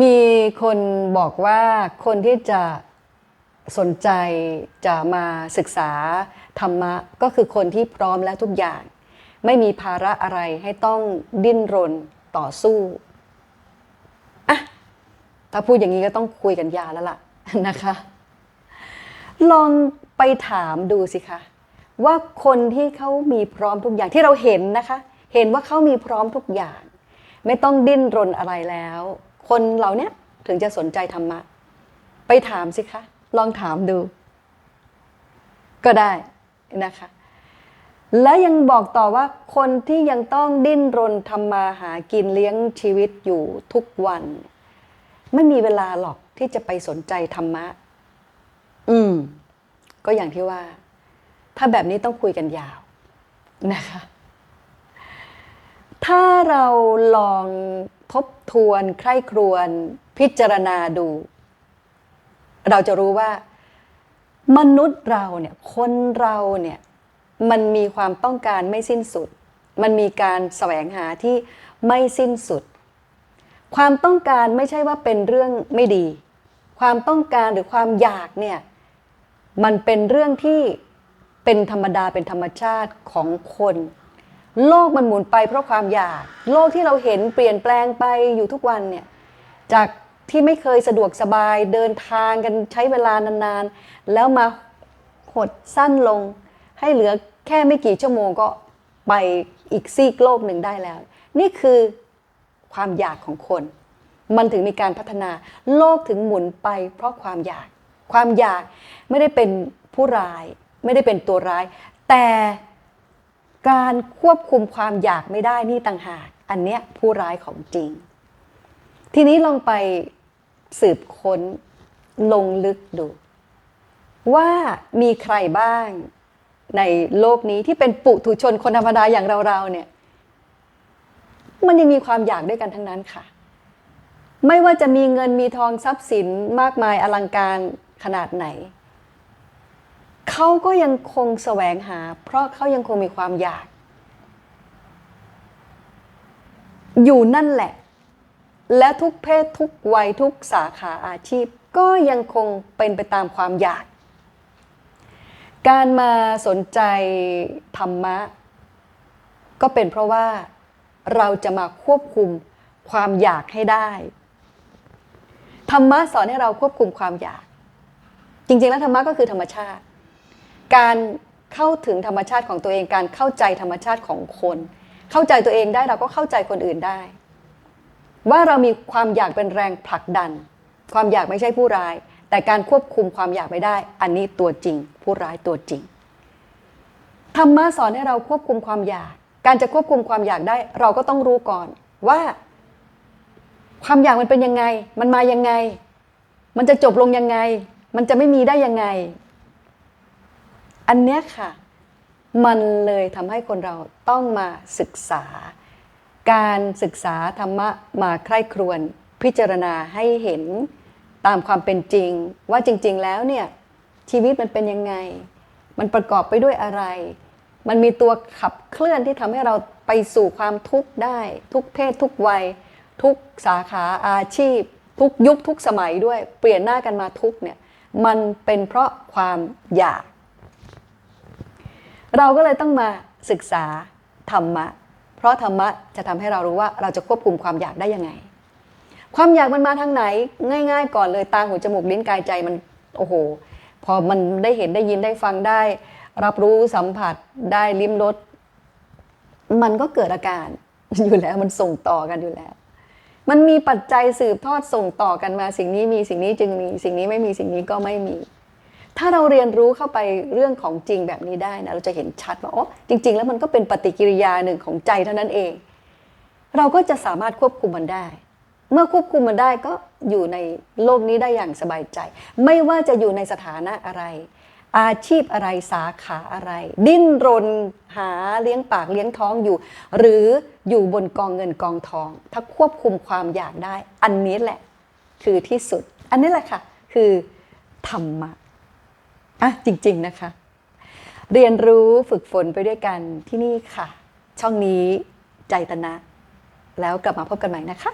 มีคนบอกว่าคนที่จะสนใจจะมาศึกษาธรรมะก็คือคนที่พร้อมแล้วทุกอย่าง ไม่มีภาระอะไรให้ต้องดิ้นรนต่อสู้อะถ้าพูดอย่างนี้ก็ต้องคุยกันยาแล้วล่ะนะคะ ลองไปถามดูสิคะ ว่าคนที่เขามีพร้อมทุกอย่างที่เราเห็นนะคะ เห็นว่าเขามีพร้อมทุกอย่าง ไม่ต้องดิ้นรนอะไรแล้ว คนเหล่านี้ถึงจะสนใจธรรมะ ไปถามสิคะ ลองถามดู ก็ได้นะคะ และยังบอกต่อว่าคนที่ยังต้องดิ้นรนทำมาหากินเลี้ยงชีวิตอยู่ทุกวัน ไม่มีเวลาหรอกที่จะไปสนใจธรรมะ อืม ก็อย่างที่ว่า ถ้าแบบนี้ต้องคุยกันยาวนะคะ ถ้าเราลอง ทบทวนใคร่ครวญพิจารณาดู เราจะรู้ว่ามนุษย์เราเนี่ยคนเราเนี่ยมันมีความต้องการไม่สิ้นสุด มันมีการแสวงหาที่ไม่สิ้นสุด ความต้องการไม่ใช่ว่าเป็นเรื่องไม่ดี ความต้องการหรือความอยากเนี่ยมันเป็นเรื่องที่เป็นธรรมดาเป็นธรรมชาติของคน โลกมันหมุนไปเพราะความอยาก โลกที่เราเห็นเปลี่ยนแปลงไปอยู่ทุกวันเนี่ยจากที่ไม่เคยสะดวกสบายเดินทางกันใช้เวลานานๆ แล้วมาหดสั้นลง ให้เหลือแค่ไม่กี่ชั่วโมงก็ไปอีกซีกโลกหนึ่งได้แล้ว นี่คือความอยากของคน มันถึงมีการพัฒนา โลกถึงหมุนไปเพราะความอยาก ความอยากไม่ได้เป็นผู้ร้าย ไม่ได้เป็นตัวร้าย แต่ การควบคุมความอยากไม่ได้นี่ต่างหาก อันเนี้ยผู้ร้ายของจริง ทีนี้ลองไปสืบค้นลงลึกดู ว่ามีใครบ้างในโลกนี้ที่เป็นปุถุชนคนธรรมดาอย่างเราๆเนี่ย มันยังมีความอยากด้วยกันทั้งนั้นค่ะ ไม่ว่าจะมีเงินมีทองทรัพย์สินมากมายอลังการขนาดไหน เขาก็ยังคงแสวงหา เพราะเขายังคงมีความอยาก อยู่นั่นแหละ และทุกเพศทุกวัยทุกสาขาอาชีพ ก็ยังคงเป็นไปตามความอยาก การมาสนใจธรรมะ ก็เป็นเพราะว่าเราจะมาควบคุมความอยากให้ได้ ธรรมะสอนให้เราควบคุมความอยาก จริงๆแล้วธรรมะก็คือธรรมชาติ การเข้าถึงธรรมชาติของตัวเอง การเข้าใจธรรมชาติของคน เข้าใจตัวเองได้เราก็เข้าใจคนอื่นได้ ว่าเรามีความอยากเป็นแรงผลักดัน ความอยากไม่ใช่ผู้ร้าย แต่การควบคุมความอยากไม่ได้ อันนี้ตัวจริง ผู้ร้ายตัวจริงธรรมะสอนให้เราควบคุมความอยาก การจะควบคุมความอยากได้ เราก็ต้องรู้ก่อนว่า ความอยากมันเป็นยังไง มันมายังไง มันจะจบลงยังไง มันจะไม่มีได้ยังไง อันเนี้ยค่ะ มันเลยทำให้คนเราต้องมาศึกษา การศึกษาธรรมะมาใคร่ครวญพิจารณาให้เห็นตามความเป็นจริง ว่าจริง ๆ แล้วเนี่ยชีวิตมันเป็นยังไง มันประกอบไปด้วยอะไร มันมีตัวขับเคลื่อนที่ทำให้เราไปสู่ความทุกข์ได้ ทุกเพศทุกวัย ทุกสาขาอาชีพ ทุกยุคทุกสมัยด้วย เปลี่ยนหน้ากันมาทุกเนี่ยมันเป็นเพราะความอยาก เราก็เลยต้องมาศึกษาธรรมะ เพราะธรรมะจะทำให้เรารู้ว่าเราจะควบคุมความอยากได้ยังไง ความอยากมันมาทางไหน ง่าย ๆ ก่อนเลยตาหูจมูกลิ้นกายใจมันโอ้โห พอมันได้เห็นได้ยินได้ฟังได้ รับรู้สัมผัสได้ลิ้มรสมันก็เกิดอาการอยู่แล้วมันส่งต่อกันอยู่แล้ว มันมีปัจจัยสืบทอดส่งต่อกันมาสิ่งนี้มีสิ่งนี้จึงมีสิ่งนี้ไม่มีสิ่งนี้ก็ไม่มี ถ้าเราเรียนรู้เข้าไปเรื่องของจริงแบบนี้ได้นะเราจะเห็นชัดว่าอ๋อจริง ๆ แล้วมันก็เป็นปฏิกิริยาหนึ่งของใจเท่านั้นเอง เราก็จะสามารถควบคุมมันได้ เมื่อควบคุมมันได้ก็อยู่ในโลกนี้ได้อย่างสบายใจ ไม่ว่าจะอยู่ในสถานะอะไร อาชีพอะไรสาขาอะไร ดิ้นรนหาเลี้ยงปากเลี้ยงท้องอยู่ หรืออยู่บนกองเงินกองทอง ถ้าควบคุมความอยากได้ อันนี้แหละ คือที่สุด อันนี้แหละค่ะ คือธรรมะ อะจริง ๆ นะคะ เรียนรู้ฝึกฝนไปด้วยกันที่นี่ค่ะ ช่องนี้ใจตนะ แล้วกลับมาพบกันใหม่นะคะ